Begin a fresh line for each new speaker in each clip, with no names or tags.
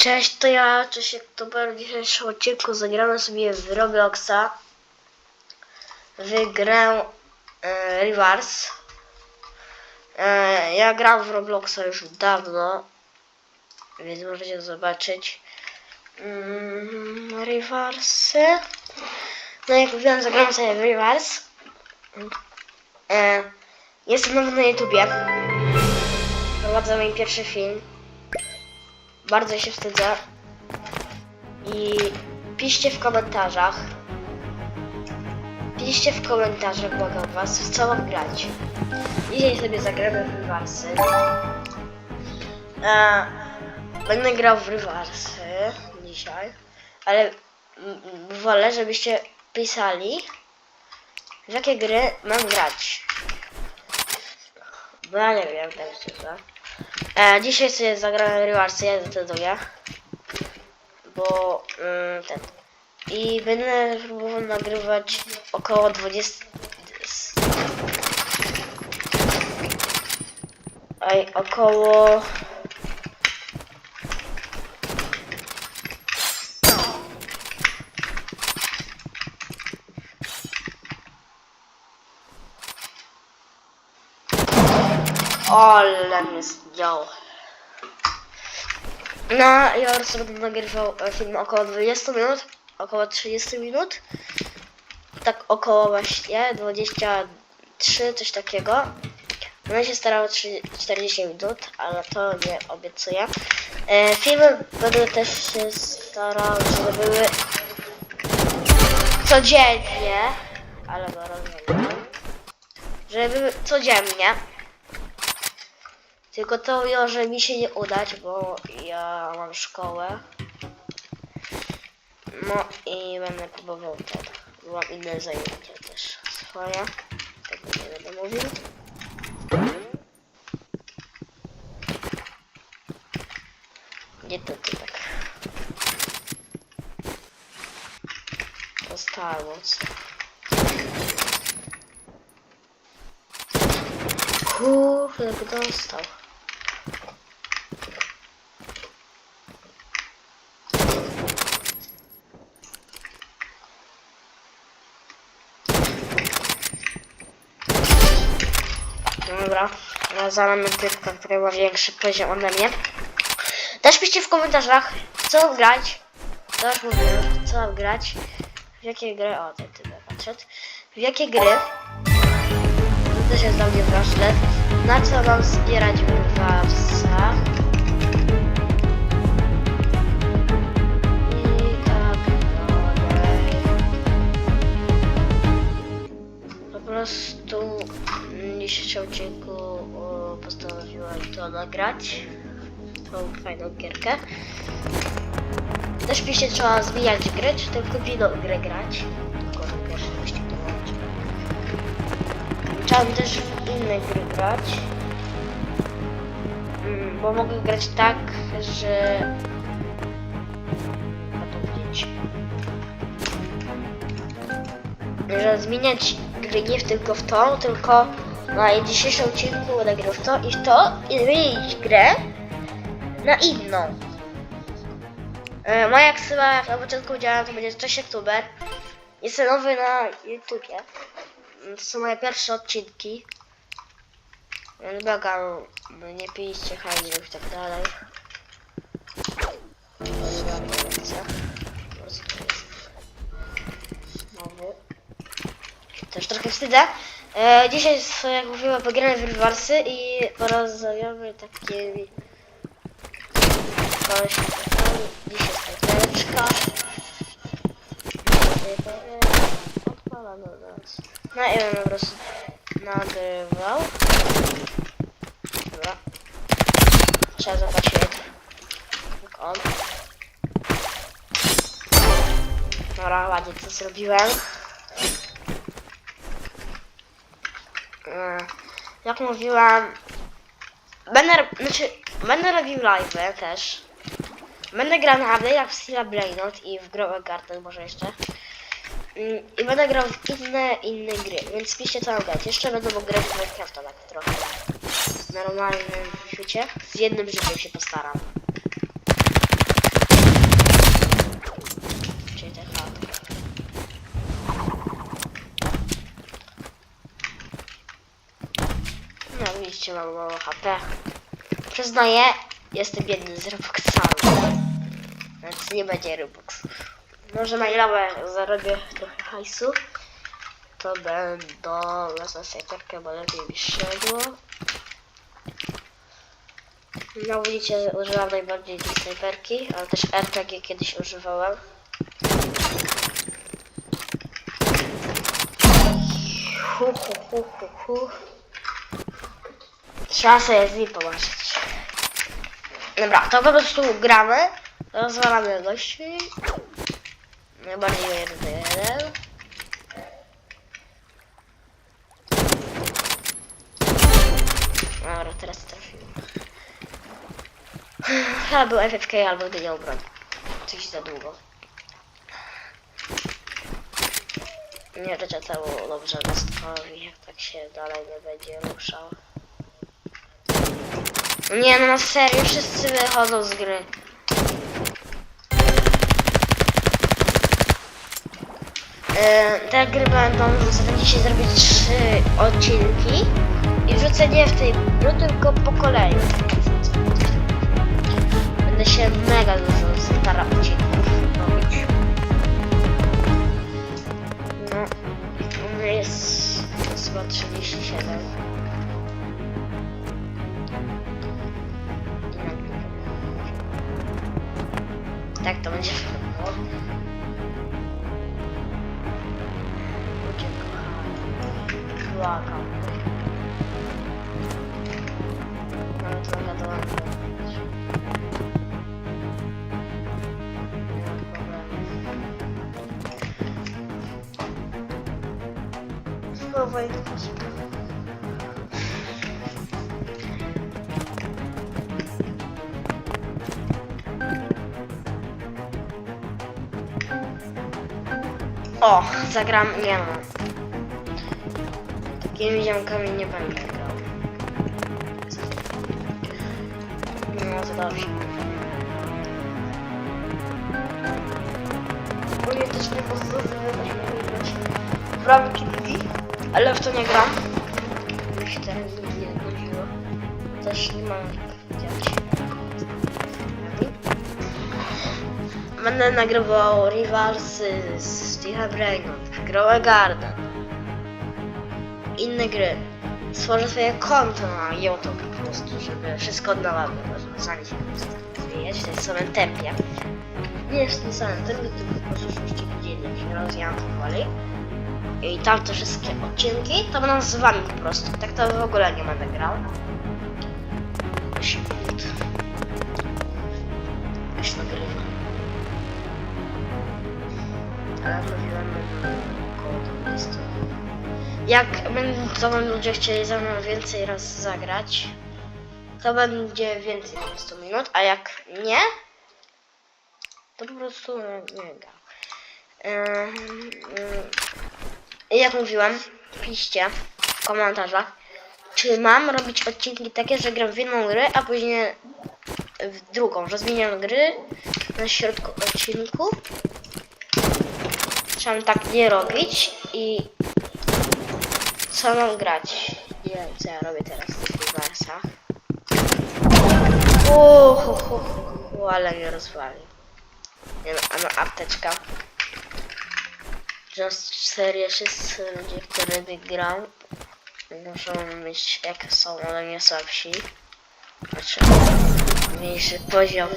Cześć, to ja, cześć YouTuber. W dzisiejszym odcinku zagramy sobie w Robloxa w grę e, Reverse. E, ja gram w Robloxa już dawno, więc możecie zobaczyć mm, Reverse. No jak mówiłem, zagramy sobie w Reverse. E, jestem nowy na YouTubie. Prowadzę mój pierwszy film. Bardzo się wstydzę. I piszcie w komentarzach. Piszcie w komentarzach, błagam was, w co mam grać. Dzisiaj sobie zagramy w rywarsy. E, będę grał w rywarsy dzisiaj, ale wolę, żebyście pisali, w jakie gry mam grać. Bo ja nie wiem, tak szczerze. E, dzisiaj sobie zagrałem Rewarsy, ja zdecyduję. Bo mm, ten. I będę próbował nagrywać około 20. Ej, około. Ale mnie zdjął. No, ja już będę nagrywał e, film około 20 minut, około 30 minut. Tak około właśnie 23, coś takiego. Będę się starał 3, 40 minut, ale to nie obiecuję. E, filmy będę też się starał, żeby były codziennie, ale go rozumiem, żeby były codziennie. Tylko to może mi się nie udać, bo ja mam szkołę. No i będę próbował ten. Mam inne zajęcia też swoje. Tego nie będę mówił. Nie to ty tak. To Star Wars. Kurde, dostał. Dobra, zaraz typka, która ma większy poziom ode mnie. Też piszcie w komentarzach, co grać. To już mówiłem, co grać. W jakie gry, o ten typ patrzeć. W jakie gry. To jest dla mnie ważne. Na co mam zbierać. I tak dalej. Po prostu dzisiejszym odcinku o, postanowiłem to nagrać. Tą fajną gierkę. Też czy trzeba zmieniać grę, czy tylko w jedną grę grać. Tylko pierwszy wyścig dołączyć. Chciałem też w inne gry grać. Mm, Bo mogę grać tak, że... A to widzieć. Że zmieniać gry nie w tylko w tą, tylko na dzisiejszym odcinku będę grał w to i w to i zmienić grę na inną. E, moja ksywa, jak na początku powiedziałem, to będzie Cześć YouTuber. Jestem nowy na YouTubie. Mm, To są moje pierwsze odcinki. Więc błagam, nie pijcie hajnów i tak dalej. Nowy. Też trochę wstydzę. E, dzisiaj, jak mówiłem, pogramy w Rewarsy i porozmawiamy takimi Koleś, dzisiaj snajpereczka. Odpala do nas. No i będę po prostu nagrywał. Dobra. Trzeba jak on. Dobra, ładnie to zrobiłem. E, Jak mówiłam, będę, znaczy, będę robił live też. Będę grał na update'ach w Stila Brainot i w Grove Garden może jeszcze. Mm, I będę grał w inne, inne gry, więc piszcie co mam grać. Jeszcze będę mógł grać w Minecrafta tak trochę w normalnym świecie. Z jednym życiem się postaram. Oczywiście mam mało HP. Przyznaję, jestem biedny z Robuxami. Więc nie będzie Robux. Może na ile zarobię trochę hajsu, to będą wezmę snajperkę, bo lepiej mi szedło. No widzicie, używam najbardziej tej snajperki, ale też RPG kiedyś używałem. Hu, hu, hu, hu, hu. Trzeba sobie z nim pomarzyć. Dobra, to po prostu gramy. Rozwalamy gości. Najbardziej jeden jeden. Dobra, teraz trafiłem. Chyba był FFK albo dyniał broń. Coś za długo. Nie życzę temu dobrze Westkowi, jak tak się dalej nie będzie ruszał. Nie no na serio, wszyscy wychodzą z gry. E, te gry będą, zatem dzisiaj zrobić trzy odcinki i wrzucę nie w tej no tylko po kolei. Będę się mega dużo stara odcinków robić. No, u mnie jest chyba 37. Będzie wyglądało. Ludzie kochani. Błagam. O, zagram, nie no. Takimi ziomkami nie będę grał. No to dobrze. Mnie też nie pozwolę ramki TV, ale w to nie gram. Mi się teraz nigdy nie zgodziło. Też nie mam działać. Będę nagrywał Rivalsy z Steve Brainu, Growe Garden, inne gry. Stworzę swoje konto na YouTube po prostu, żeby wszystko od nowa było, żeby zanim się rozwijać w tym samym tempie. Nie w tym samym tempie, tylko po prostu 6 godzin, jak się rozwijam powoli. I tam te wszystkie odcinki to będą z wami po prostu. Tak to w ogóle nie będę grał. 8 Jak będą ludzie chcieli ze mną więcej raz zagrać, to będzie więcej 20 minut, a jak nie, to po prostu nie, nie gra. Ym, jak mówiłem, piszcie w komentarzach, czy mam robić odcinki takie, że gram w jedną grę, a później w drugą, że zmieniam gry na środku odcinku, Trzeba tak nie robić i co mam grać? Nie wiem co ja robię teraz w tych wersach. Uuu, ale mnie rozwalił. Nie no, a no apteczka. Że serię wszyscy ludzie, którzy by grał muszą mieć jak są ode mnie słabsi. Znaczy mniejszy poziom.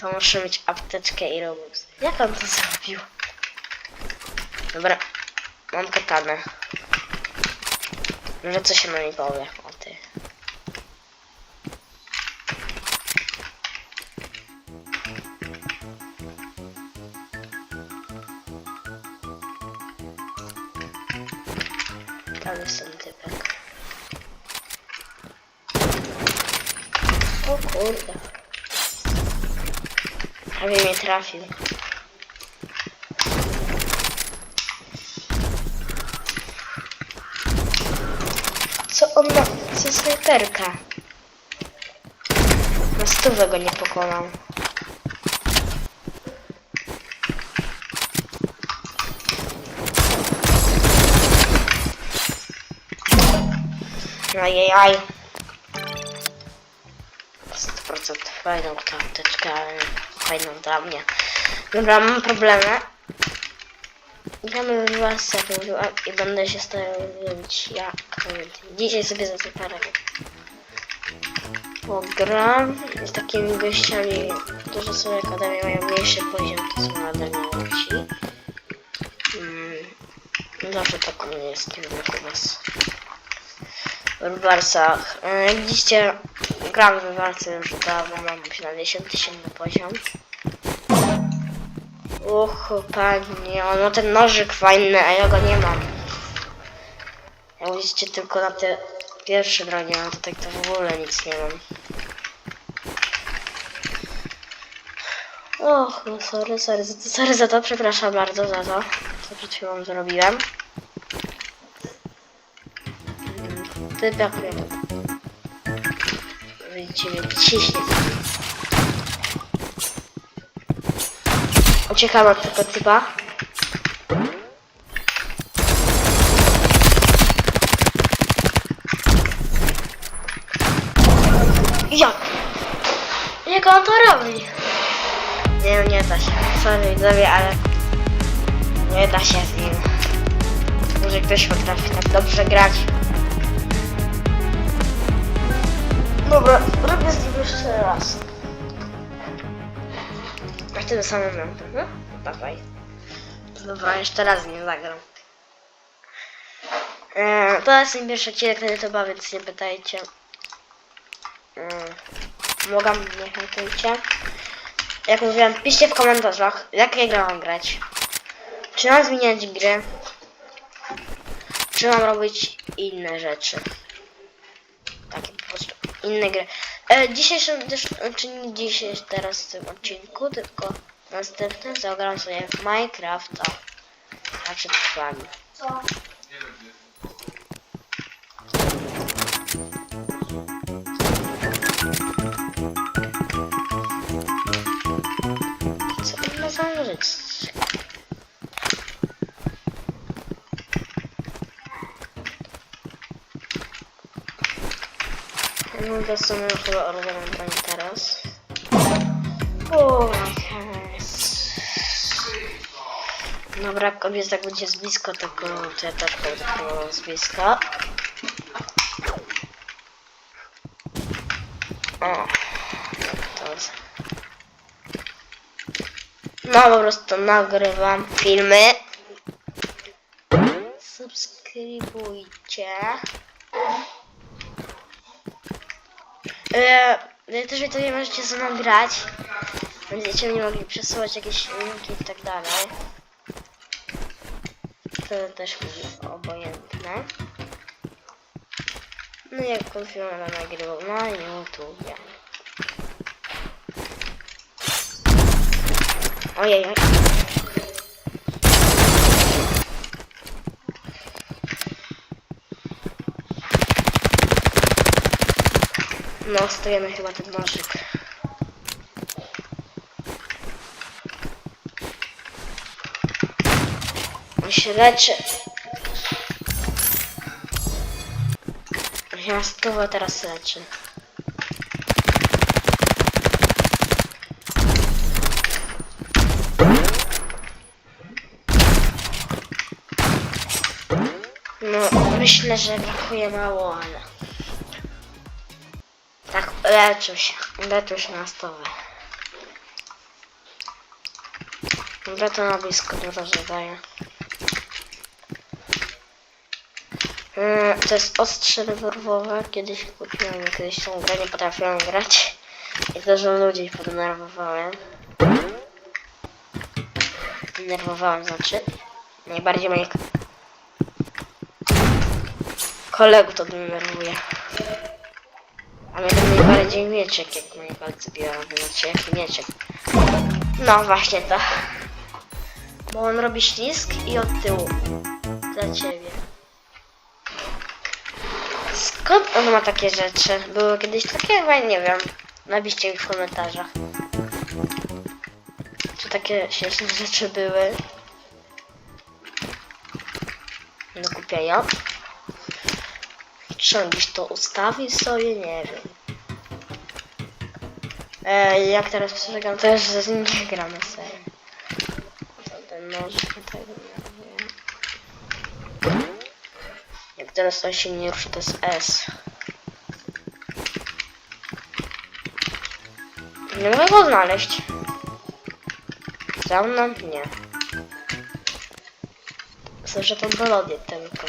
To muszę mieć apteczkę i robux. Jak on to zrobił? Dobra, mam katanę. Może coś się na niej powie. O ty. Tam jest ten typek. O kurde. Prawie mnie trafił. snajperka. Na stówę go nie pokonał. Ajajaj. 100% fajną karteczkę, ale fajną dla mnie. Dobra, mam problemy. Gramy w was, jak mówiłam, i będę się starał zrobić jak dzisiaj sobie za parę pogram z takimi gościami, którzy są akademii, mają mniejszy poziom, to są lepsi. Mm, zawsze tak u mnie jest, wiem jak u was. W Warsach. E, Jak widzicie, gram w Warsach już dawno, mam na 10 tysięcy poziom. Uch, panie, on ma ten nożyk fajny, a ja go nie mam. Jak widzicie tylko na te pierwsze bronie, a tutaj to w ogóle nic nie mam. Och, no sorry, sorry, sorry za to, przepraszam bardzo za to, co przed chwilą zrobiłem. Mnie to... Widzicie, ciśnie. Uciekam od tego typa. Jak? Jak on to robi? Nie, nie da się. Sorry widzowie, ale nie da się z nim. Może ktoś potrafi tak dobrze grać. Dobra, robię z nim jeszcze raz. Wtedy samym lampem, no? Dawaj. Dobra, jeszcze raz nie zagram. Eee, to jest mój pierwszy odcinek YouTube, więc nie pytajcie. Eee, mogę, nie hejtujcie. Jak mówiłem, piszcie w komentarzach, jakie gry mam grać. Czy mam zmieniać gry? Czy mam robić inne rzeczy? Takie po prostu inne gry. E, dzisiejszym też, czy nie dzisiaj teraz w tym odcinku, tylko następnym zagram sobie w Minecrafta na przetrwaniu.
Co?
Co to ma założyć? No to są już chyba organem broń teraz. O, yes. Dobra, kobiet tak będzie z blisko, tylko to ja też będę z bliska. O, jest. No po prostu nagrywam filmy. Subskrybujcie. Eee, też to nie możecie ze mną grać. Będziecie mi mogli przesyłać jakieś linki i tak dalej. To też mi obojętne. No jak będę nagrywał na YouTubie. Ojej. oj. No, stojemy chyba ten nożyk. On się leczy. Na stówę teraz leczy. No, myślę, że brakuje mało, ale... Leczył się na stówę. Dobra, to na blisko dużo zadaje. Yy, To jest ostrze rewolwerowe. Kiedyś kupiłem, kiedyś tą grę nie potrafiłem grać. I dużo ludzi poddenerwowałem. Denerwowałem, znaczy. Najbardziej moich kolegów to denerwuje. A mnie to najbardziej mieczek, jak moi koledzy biorą, znaczy jaki mieczek. No właśnie to. Bo on robi ślisk i od tyłu. Dla ciebie. Skąd on ma takie rzeczy? Były kiedyś takie? Chyba nie wiem. Napiszcie mi w komentarzach. Czy takie śmieszne rzeczy były? Do kupienia. Czy gdzieś to ustawi sobie? Nie wiem. E, jak teraz przestrzegam, to już z nim nie gramy. To ten noż tego nie wiem. Jak teraz to się nie ruszy, to jest S. Nie mogę go znaleźć. Za mną? Nie. Słyszę tą melodię tylko.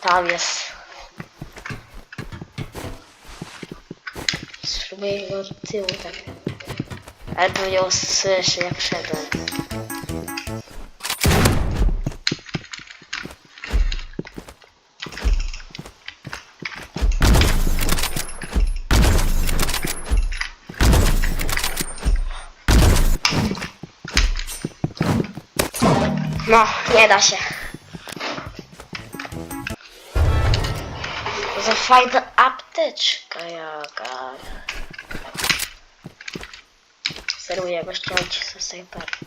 Tam jest. Spróbuję go od tyłu tak. Ale usłyszy jak szedłem. No, nie da się. Za fajna apteczka jaka. Steruję go ściąć ze snajperki.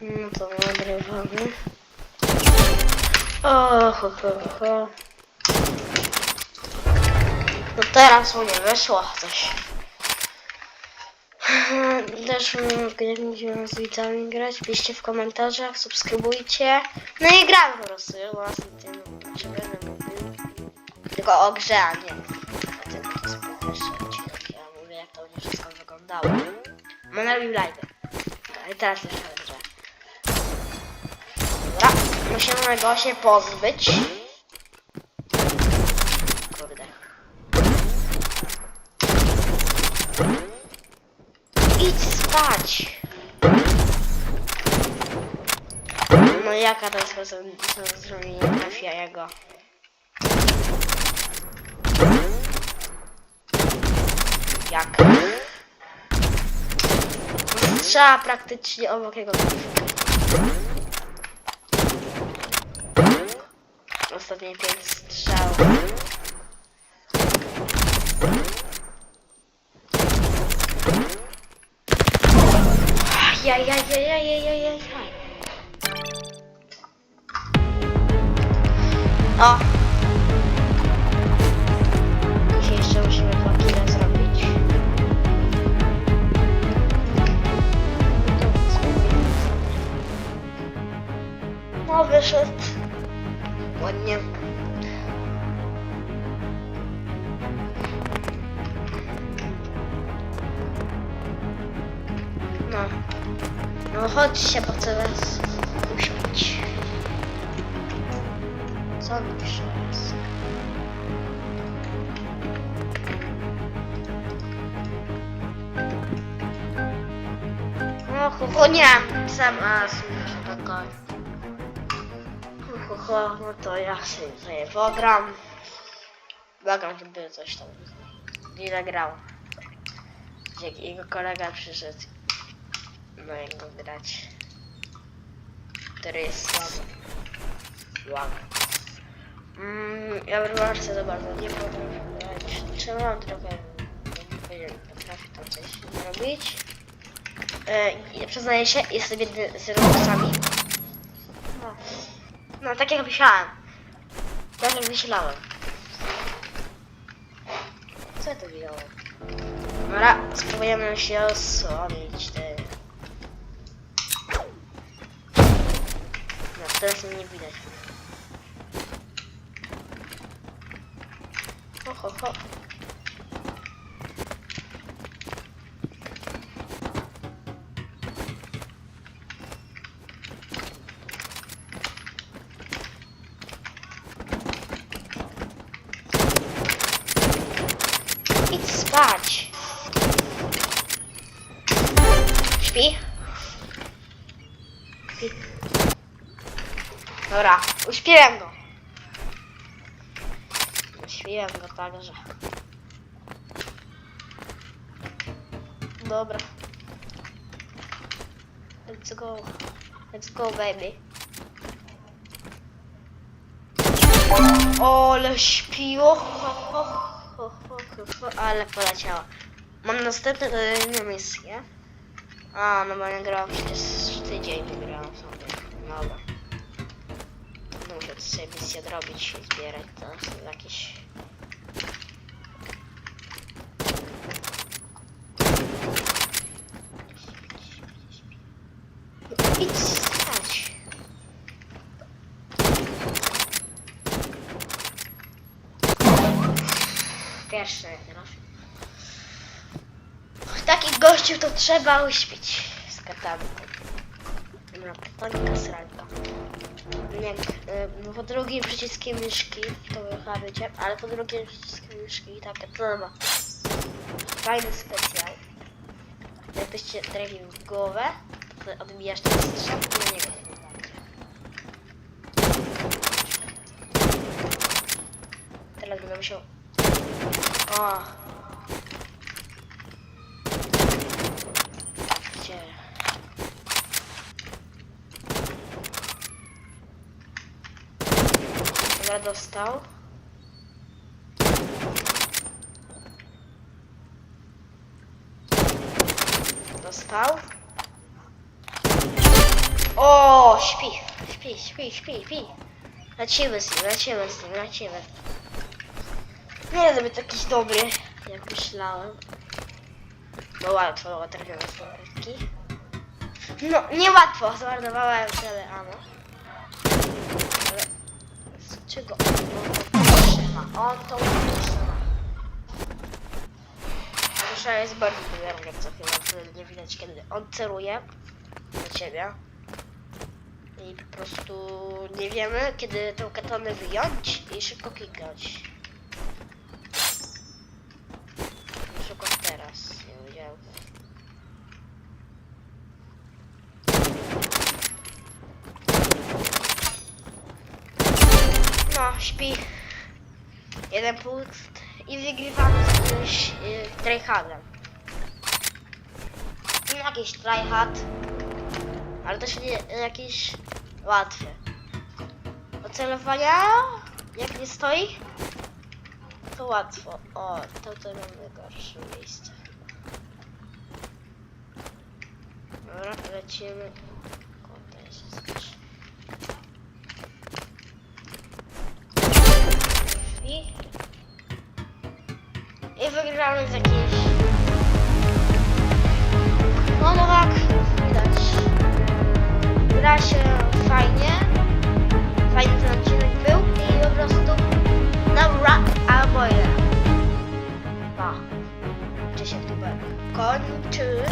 No to nagrywamy. O, ho, ho, ho. No teraz mu nie wyszło coś. Też jak będziemy z widzami grać, piszcie w komentarzach, subskrybujcie. No i gram po prostu, będę mówił. Tylko o grze, a nie. o tym, to jest pierwszy odcinek. Ja mówię, jak to będzie wszystko wyglądało. Mamy robił live. I teraz jeszcze grze. Dobra, musimy go się pozbyć. Kurde. Idź spać. No jaka to jest zrozumienie trafia jego. Jak? Strzała praktycznie obok jego Ostatnie pięć strzał. Jaj, jaj, jaj, jaj, jaj, jaj, jaj. O! No, wyszedł. Ładnie. No. No chodźcie, bo chcę was uśpić. Co on pisze jest? O, ho, ho, nie! Sam, a, Ho, no to ja sobie pogram. Błagam, żeby coś tam nie nagrał. Jak jego kolega przyszedł na jego grać. Który jest słaby. Słaby. Mm, ja bardzo za bardzo nie potrafię grać. Czy mam trochę... Nie wiem, potrafię tam coś zrobić. E, przyznaję się, jestem jedny z rodzicami. No. No, tak jak myślałem. Tak jak myślałem. Co to widziałem? Dobra, spróbujemy się osłonić ty. No, teraz mnie nie widać. Ho, ho, ho. Idź spać. Śpi? Śpi. Dobra, uśpiłem go. Uśpiłem go także. Dobra. Let's go. Let's go, baby. Ole śpiło. Ale poleciała. Mam następne kolejne misje. A, no bo nie grałam przecież tydzień, nie grałam sobie. Dobra. sobie misję odrobić i zbierać to jakieś... Idź spać. Pierwszy teraz. Gościów to trzeba uśpić z katami. Dobra, panika sranka. Nie, y, po drugim przyciskiem myszki, to wy chyba wiecie, ale po drugim przyciskiem myszki takie to ma fajny specjal. Jakbyście trafił w głowę, to odbijasz ten strzał i na niego. Teraz będę musiał... O! Gdzie? Dobra, dostał. Dostał. O, śpi, śpi, śpi, śpi, śpi. Lecimy z nim, lecimy z nim, lecimy. Nie jest zbyt jakiś dobry, jak myślałem. No łatwo trafiłem z No, niełatwo, zmarnowałem tyle ammo. Z czego on to trzyma? On to trzyma. Dusza jest co chwilę, wtedy nie widać kiedy on celuje do ciebie. I po prostu nie wiemy kiedy tą katonę wyjąć i szybko kliknąć. Na przykład teraz, nie wiedziałem. No, śpi. Jeden i wygrywamy z jakimś yy, tryhardem. Jakiś tryhard, ale też nie jakiś łatwy. Ocelowania, jak nie stoi, to łatwo. O, to to mamy gorsze miejsce. Dobra, lecimy. Kurde, jest skacz. Wygramy z jakiejś... No, no tak, widać. Gra się fajnie. Fajny ten odcinek był i po prostu... Dobra, albo ile. Pa. Gdzie się tu kończy.